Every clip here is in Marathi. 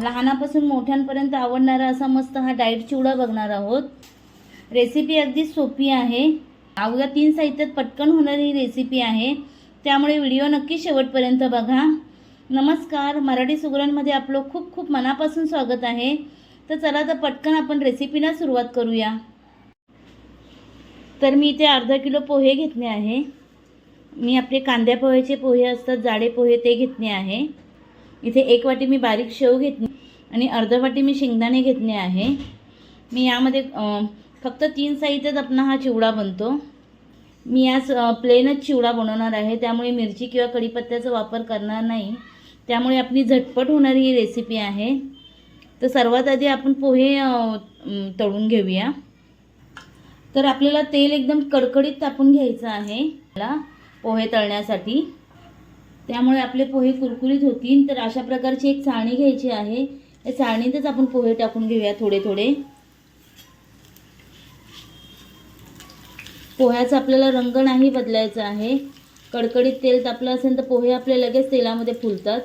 लहानापासून मोठ्यांपर्यंत आवडणारा असा मस्त हा डाएट चिवडा बघणार आहोत. रेसिपी अगदी सोपी आहे. अवघ्या तीन साहित्यात पटकन होणारी ही रेसिपी आहे. त्यामुळे व्हिडिओ नक्की शेवटपर्यंत बघा. नमस्कार मराठी सुगरणमध्ये आपलं खूप खूप मनापासून स्वागत आहे. तर चला तर पटकन आपण रेसिपीला सुरुवात करूया. तर मी इथे अर्धा किलो पोहे घेतले आहे. मी आपले कांद्या पोह्याचे पोहे असतात जाडे पोहे ते घेतले आहे. इथे एक वाटी मी बारीक शेव घेतली. आणि अर्धा मी शेंगदाणे घेतले आहे. मी यामध्ये फक्त तीन साहित्यात आपला हा चिवडा बनतो. मी आज प्लेनच चिवडा बनवणार आहे. त्यामुळे मिरची किंवा कढीपत्त्याचा वापर करणार नाही. त्यामुळे आपली झटपट होणारी ही रेसिपी आहे. तर सर्वात आधी आपण पोहे तळून घेऊया. तर आपल्याला तेल एकदम कडकडीत तापून घ्यायचं आहे. मला पोहे तळण्यासाठी. त्यामुळे आपले पोहे कुरकुरीत होतील. तर अशा प्रकारची एक चाळणी घ्यायची आहे. या चाळणीतच आपण पोहे टाकून घेऊया थोडे थोडे. पोह्याचा आपल्याला रंग नाही बदलायचा आहे. कडकडीत तेल तापलं असेल तर पोहे आपले लगेच तेलामध्ये फुलतात.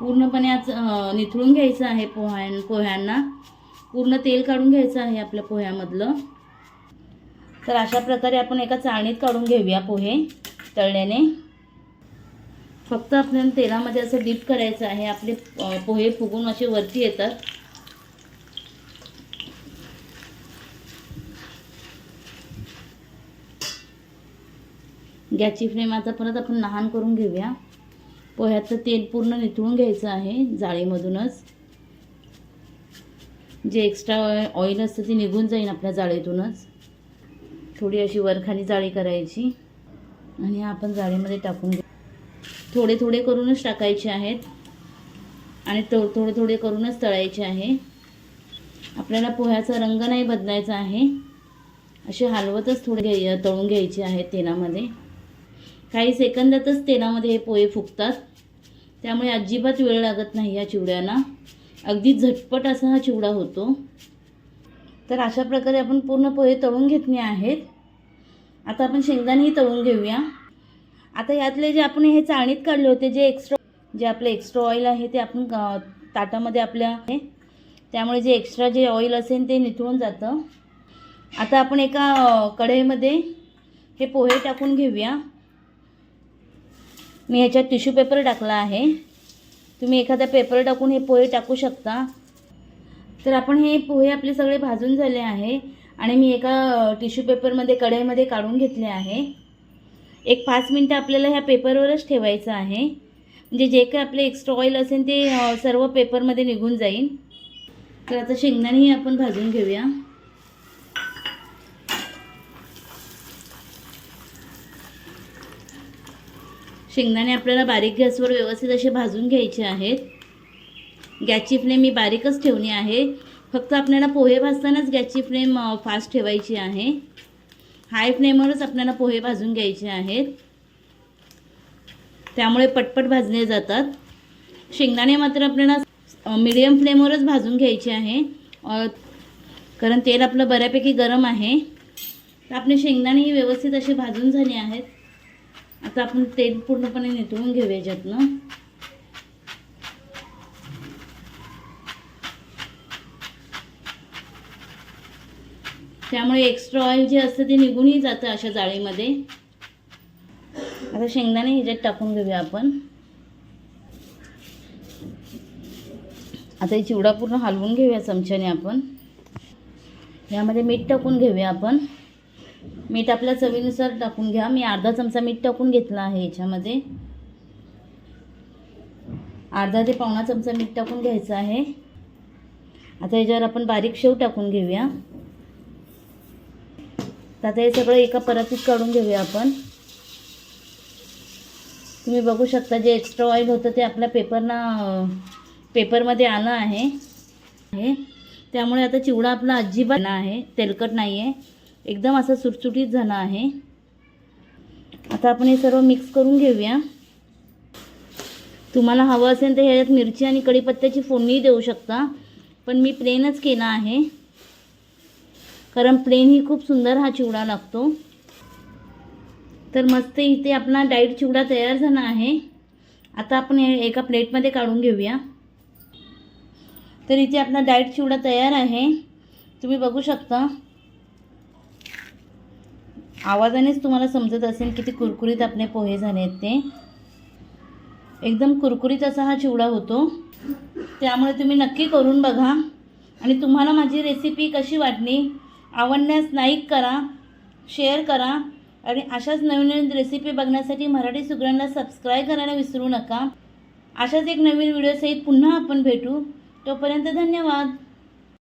पूर्णपणे आज निथळून घ्यायचं आहे पोह्यां पोह्यांना. पूर्ण तेल काढून घ्यायचं आहे आपल्या पोह्यामधलं. तर अशा प्रकारे आपण एका चाळणीत काढून घेऊया पोहे तळल्याने फक्त आपल्याला तेलामध्ये असं डीप करायचं आहे. आपले पोहे फुगून असे वरती येतात. गॅसची फ्लेम आता परत आपण लहान करून घेऊया. पोह्याचं तेल पूर्ण निथळून घ्यायचं आहे जाळीमधूनच. जे एक्स्ट्रा ऑइल असतं ते निघून जाईल आपल्या जाळीतूनच. थोडी अशी वरखाली जाळी करायची आणि आपण जाळीमध्ये टाकून घेऊ थोडे थोडे करूनच टाकायचे आहेत. आणि तो थोडे थोडे करूनच तळायचे आहे. आपल्याला पोह्याचा रंग नाही बदलायचा आहे. असे हलवतच थोडे घ्याय तळून घ्यायचे आहेत तेलामध्ये. काही सेकंदातच तेलामध्ये हे पोहे फुगतात. त्यामुळे अजिबात वेळ लागत नाही या चिवड्याला. अगदी झटपट असा हा चिवडा होतो. तर अशा प्रकारे आपण पूर्ण पोहे तळून घेतले आहेत. आता आपण शेंगदाणेही तळून घेऊया. आता यातले जे आपण हे चाळणीत काढले होते जे एक्स्ट्रा जे आपलं एक्स्ट्रा ऑइल आहे ते आपण ताटामध्ये आपल्या आहे त्यामुळे जे एक्स्ट्रा जे ऑइल असेल ते निथळून जातं. आता आपण एका कढईमध्ये हे पोहे टाकून घेऊया. मी ह्याच्यात टिश्यू पेपर टाकला आहे. तुम्ही एखादा पेपर टाकून हे पोहे टाकू शकता. तर आपण हे पोहे आपले सगळे भाजून झाले आहे. आणि मी एका टिश्यू पेपरमध्ये कढईमध्ये काढून घेतले आहे. एक पाच मिनटं आपल्याला ह्या पेपरवरच ठेवायचं आहे. म्हणजे जे काही आपले एक्स्ट्रा ऑइल असेल ते सर्व पेपरमध्ये निघून जाईल. तर आता शेंगदाणेही आपण भाजून घेऊया. शेंगदाणे आपल्याला बारीक गॅसवर व्यवस्थित असे भाजून घ्यायचे आहेत. गॅसची फ्लेम मी बारीकच ठेवली आहे. फक्त आपल्याला पोहे भाजतानाच गॅसची फ्लेम फास्ट ठेवायची आहे. हाय फ्लेमवरच आपल्याला पोहे भाजून घ्यायचे आहेत. त्यामुळे पटपट भाजले जातात. शेंगदाणे मात्र आपल्याला मिडियम फ्लेमवरच भाजून घ्यायचे आहे. कारण तेल आपलं बऱ्यापैकी गरम आहे. तर आपले शेंगदाणेही व्यवस्थित असे भाजून झाले आहेत. आता आपण तेल पूर्णपणे निथळून घेऊया ज्यातनं त्यामुळे एक्स्ट्रा ऑइल जे असतं ते निघूनही जातं अशा जाळीमध्ये. आता शेंगदाणे ह्याच्यात टाकून घेऊया आपण. आता ही चिवडा पूर्ण हलवून घेऊया चमच्याने आपण. यामध्ये मीठ टाकून घेऊया आपण. मीठ आपल्या चवीनुसार टाकून घ्या. मी अर्धा चमचा मीठ टाकून घेतला आहे याच्यामध्ये. अर्धा ते पावणा चमचा मीठ टाकून घ्यायचं आहे. आता याच्यावर आपण बारीक शेव टाकून घेऊया. तर आता हे सगळं एका परातीत काढून घेऊया आपण. तुम्ही बघू शकता जे एक्स्ट्रा ऑइल होतं ते आपल्या पेपरना पेपरमध्ये आलं आहे. हे त्यामुळे आता चिवडा आपला अजिबात आहे तेलकट नाही आहे एकदम असा सुटसुटीत झाला आहे. आता आपण हे सर्व मिक्स करून घेऊया. तुम्हाला हवं असेल तर ह्याच्यात मिरची आणि कढीपत्त्याची फोडणी देऊ शकता. पण मी प्लेनच केला आहे. कारण प्लेन ही खूप सुंदर हा चिवडा लागतो. तर मस्त इथे आपला डाईट चिवडा तयार झाला आहे. आता आपण एका प्लेटमध्ये काढून घेऊया. तर इथे आपला डाईट चिवडा तयार आहे. तुम्ही बघू शकता. आवाजानेच तुम्हाला समजत असेल किती कुरकुरीत आपले पोहे झाले आहेत ते. एकदम कुरकुरीत असा हा चिवडा होतो. त्यामुळे तुम्ही नक्की करून बघा. आणि तुम्हाला माझी रेसिपी कशी वाटली आवडल्यास लाईक करा शेअर करा आणि अशाच नवीन नवीन रेसिपी बघण्यासाठी मराठी सुगड्यांना सबस्क्राईब करायला विसरू नका. अशाच एक नवीन व्हिडिओसहित पुन्हा आपण भेटू. तोपर्यंत धन्यवाद.